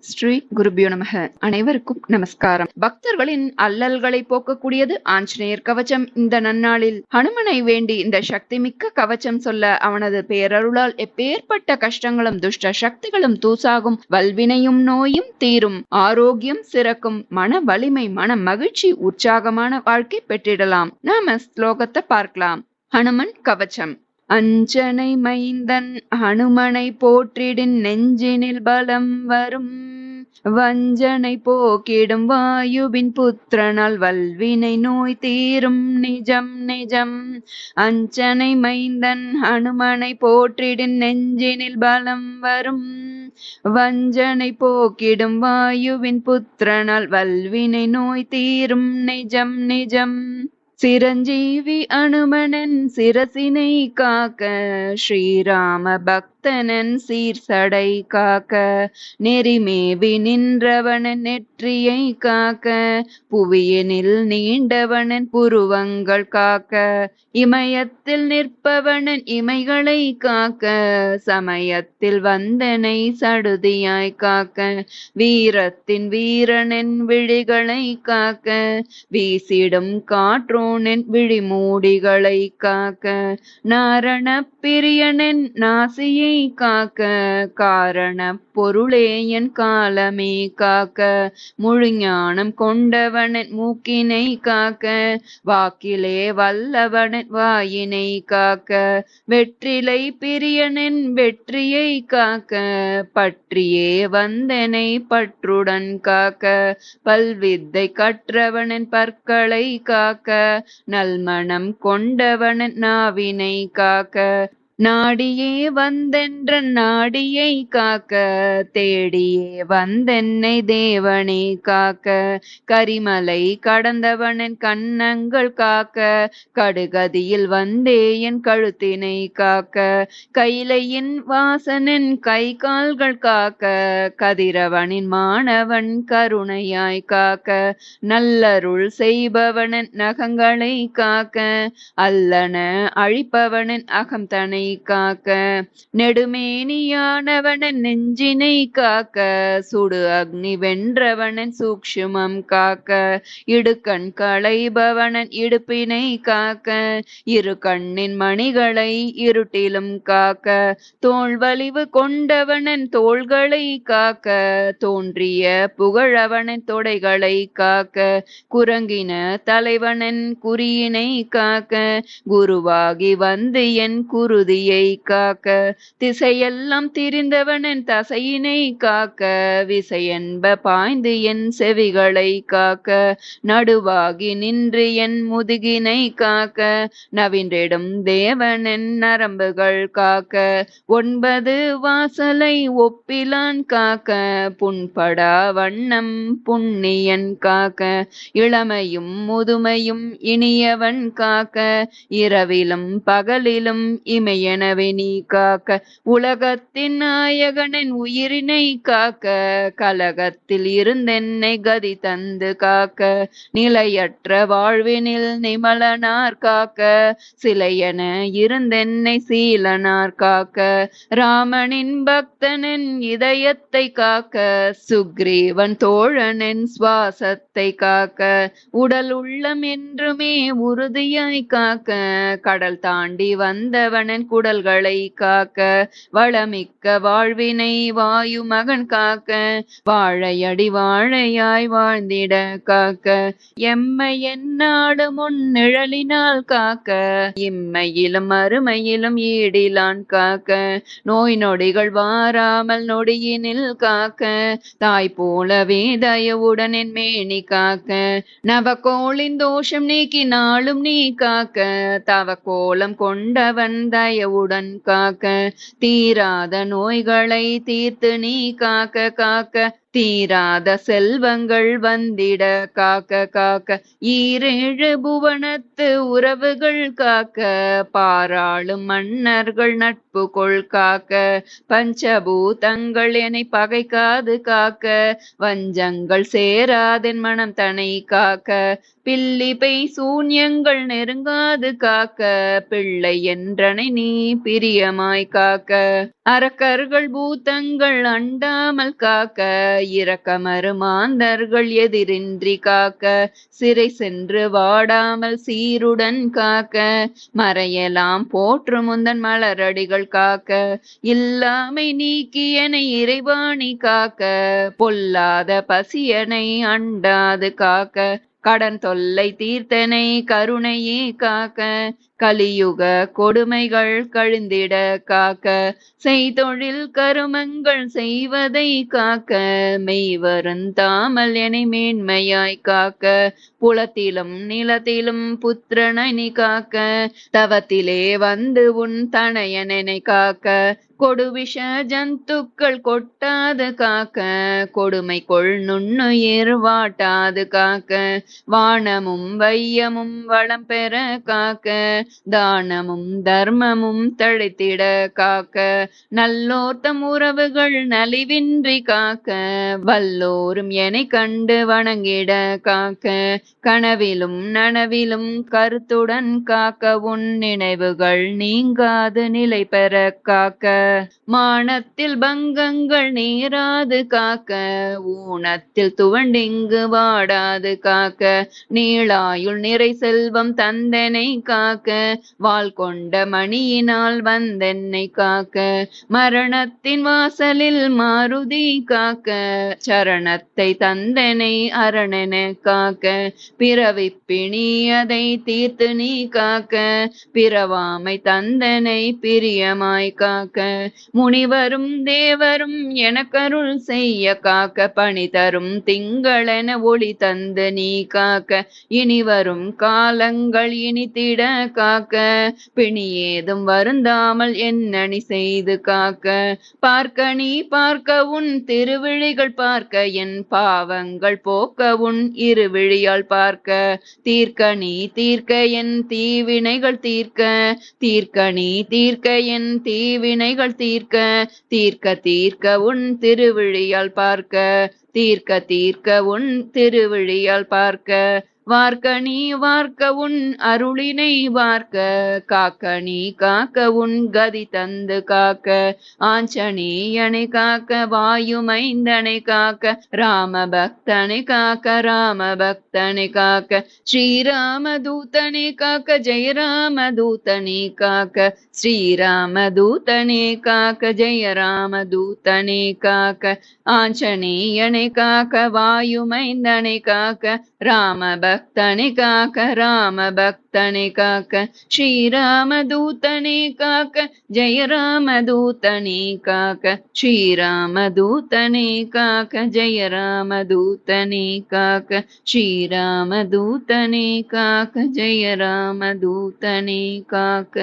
ஸ்ரீ குருபியோ நமக. அனைவருக்கும் நமஸ்காரம். பக்தர்களின் அல்லல்களை போக்கக்கூடியது ஆஞ்சநேயர் கவச்சம் இந்த நன்னாளில். ஹனுமனை வேண்டி இந்த சக்தி மிக்க கவச்சம் சொல்ல அவனது பேரருளால் எப்பேற்பட்ட கஷ்டங்களும் துஷ்ட சக்திகளும் தூசாகும். வல்வினையும் நோயும் தீரும். ஆரோக்கியம் சிறக்கும். மன வலிமை மன மகிழ்ச்சி உற்சாகமான வாழ்க்கை பெற்றிடலாம். நாம ஸ்லோகத்தை பார்க்கலாம். ஹனுமன் கவச்சம். அஞ்சனை மைந்தன் அனுமனை போற்றிடின் நெஞ்சினில் பலம் வரும். வஞ்சனை போக்கிடும் வாயுவின் புத்திரனால் வல்வினை நோய் தீரும். நிஜம் நிஜம். அஞ்சனை மைந்தன் அனுமனை போற்றிடின் நெஞ்சினில் பலம் வரும். வஞ்சனை போக்கிடும் வாயுவின் புத்திரனால் வல்வினை நோய் தீரும். நிஜம் நிஜம். சிரஞ்சீவி அனுமனன் சிரசினை காக்க ஸ்ரீராம பக்த பக்தனன் சீர்சடை காக்க நெறிமேவி நின்றவனன் நெற்றியை காக்க புவியனில் நீண்டவனன் புருவங்கள் காக்க இமயத்தில் நிற்பவனன் இமைகளை காக்க சமயத்தில் வந்தனை சடுதியாய் காக்க வீரத்தின் வீரனின் விழிகளை காக்க வீசிடும் காற்றோனின் விழிமூடிகளை காக்க நாரண பிரியனின் நாசியை காக்க காரண பொருளே என் காலமே காக்க. முழுஞானம் கொண்டவனன் மூக்கினை காக்க. வாக்கிலே வல்லவனன் வாயினை காக்க. வெற்றிலை பிரியனின் வெற்றியை காக்க. பற்றியே வந்தனை பற்றுடன் காக்க. பல்வித்தை கற்றவனின் பற்களை காக்க. நல்மணம் கொண்டவனன் நாவினை காக்க. நாடியே வந்தென்ற நாடியை காக்க தேடியே வந்தென்னை தேவனே காக்க. கரிமலை கடந்தவனின் கண்ணங்கள் காக்க கடுகதியில் வந்தே என் கழுத்தினை காக்க. கைலையின் வாசனின் கை கால்கள் காக்க கதிரவனின் மாணவன் கருணையாய் காக்க. நல்லருள் செய்பவனின் நகங்களை காக்க அல்லன அழிப்பவனின் அகம் தனை காக்க நெடுமேனியானவனன் நெஞ்சினை காக்க சுடு அக்னி வென்றவனன் சூக்ஷுமம் காக்க இடுக்கண் களைபவனன் இடுப்பினை காக்க இரு கண்ணின் மணிகளை இருட்டிலும் காக்க தோல்வலிவு கொண்டவனன் தோள்களை காக்க தோன்றிய புகழவனன் தொடைகளை காக்க குரங்கின தலைவனன் குறியினை காக்க குருவாகி வந்து என் குருதியை காக்க திசையெல்லாம் திரிந்தவனின் தசையினை காக்க விசையென்ப பாய்ந்து என் செவிகளை காக்க நடுவாகி நின்று என் முதுகினை காக்க நவின்றிடும் தேவனின் நரம்புகள் காக்க ஒன்பது வாசலை ஒப்பிலான் காக்க புண்படா வண்ணம் புண்ணியன் காக்க இளமையும் முதுமையும் இனியவன் காக்க இரவிலும் பகலிலும் இமை எனவே நீ காக்க. உலகத்தின் நாயகனின் உயிரினை காக்க. கலகத்தில் இருந்தென்னை கதி தந்து காக்க. நிலையற்ற வாழ்வினில் நிமலனார் காக்க. சிலையென இருந்தென்னை சீலனார் காக்க. ராமனின் பக்தனின் இதயத்தை காக்க. சுக்ரீவன் தோழனின் சுவாசத்தை காக்க. உடல் உள்ளம் என்றுமே உறுதியாய் காக்க. கடல் தாண்டி வந்தவனின் குடல்களை காக்க வளமிக்க வாழ்வினை வாயு மகன் காக்க வாழையடி வாழையாய் வாழ்ந்திட காக்க. எம்மை என்னாடு முன் நிழலினால் காக்க இம்மையிலும் அருமையிலும் ஈடிலான் காக்க. நோய் நொடிகள் வாராமல் நொடியினில் காக்க தாய் போலவே தயவுடன் என் மேனி காக்க. நவக்கோளின் தோஷம் நீக்கி நாளும் நீ காக்க தவக்கோலம் கொண்டவன் தய தயவுடன் காக்க தீராத நோய்களை தீர்த்து நீ காக்க காக்க. தீராத செல்வங்கள் வந்திட காக்க காக்க ஈரேழு புவனத்து உறவுகள் காக்க பாராளும் மன்னர்கள் நட்பு கொள் காக்க பஞ்சபூதங்கள் என்னை பகைக்காது காக்க வஞ்சங்கள் சேராதென் மனம் தனை காக்க பில்லி பெய் சூன்யங்கள் நெருங்காது காக்க பிள்ளை என்றனை நீ பிரியமாய் காக்க அரக்கர்கள் பூத்தங்கள் அண்டாமல் காக்க இறக்க மருமாந்தர்கள் எதிரின்றி காக்க சிறை சென்று வாடாமல் சீருடன் காக்க மறையெல்லாம் போற்று முந்தன் மலரடிகள் காக்க இல்லாமை நீக்கியனை இறைவாணி காக்க பொல்லாத பசியனை அண்டாது காக்க கடன் தொல்லை தீர்த்தனை கருணையே காக்க கலியுக கொடுமைகள் கழிந்திட காக்க செய்தொழில் கருமங்கள் செய்வதை காக்க மெய்வருந்தாமல் என மேன்மையாய் காக்க புலத்திலும் நிலத்திலும் புத்திரனி காக்க தவத்திலே வந்து உன் தனையனை காக்க கொடுவிஷ ஜந்துக்கள் கொட்டாது காக்க கொடுமை கொள் நுண்ணுயிர் வாட்டாது காக்க வானமும் வையமும் வளம் பெற காக்க தானமும் தர்மமும் தழைத்திட காக்க நல்லோர்த்தம் உறவுகள் நலிவின்றி காக்க வல்லோரும் என கண்டு வணங்கிட காக்க கனவிலும் நனவிலும் கருத்துடன் காக்க உன் நினைவுகள் நீங்காது நிலை பெற காக்க மானத்தில் பங்கங்கள் நீராது காக்க ஊனத்தில் துவண்டிங்கு வாடாது காக்க நீளாயுள் நிறை செல்வம் தந்தனை காக்க வாள் கொண்ட மணியினால் வந்தென்னை காக்க மரணத்தின் வாசலில் மாருதி காக்க சரணத்தை தந்தனை அரணென காக்க பிறவி பிணியதை தீர்த்து நீ காக்க பிறவாமை தந்தனை பிரியமாய் காக்க முனிவரும் தேவரும் எனக்கருள் செய்ய காக்க பணி தரும் திங்களென ஒளி தந்து நீ காக்க இனி வரும் காலங்கள் இனித்திட காக்க பிணி ஏதும் வருந்தாமல் என்னணி செய்து காக்க. பார்க்க நீ பார்க்க உன் திருவிழிகள் பார்க்க என் பாவங்கள் போக்க உன் இருவிழியால் பார்க்க. தீர்க்க நீ தீர்க்க என் தீவினைகள் தீர்க்க. தீர்க்க நீ தீர்க்க என் தீவினைகள் தீர்க்க. தீர்க்க தீர்க்க உன் திருவிழியால் பார்க்க. தீர்க்க தீர்க்க உன் திருவிழியால் பார்க்க. வார்க்க நீ வார்க்க உன் அருளினை வார்க்க காக்க நீ காக்க உன் கதி தந்து காக்க. ஆஞ்சநேயனை காக்க வாயுமைந்தனை காக்க ராம பக்தனை காக்க ராம பக்தனை காக்க. ஸ்ரீராம தூதனை காக்க ஜெய ராம தூதனை காக்க. ஸ்ரீராம தூதனை காக்க ஜெய ராம தூதனை காக்க. ஆஞ்சநேயனை காக்க வாயுமைந்தனை காக்க ராம भक्तनि काक राम भक्तणि काक श्रीराम काक जय रामदूतनि काक श्रीराम काक जय रामदूतनि काक श्रीराम काक जय रामदूतनि काक।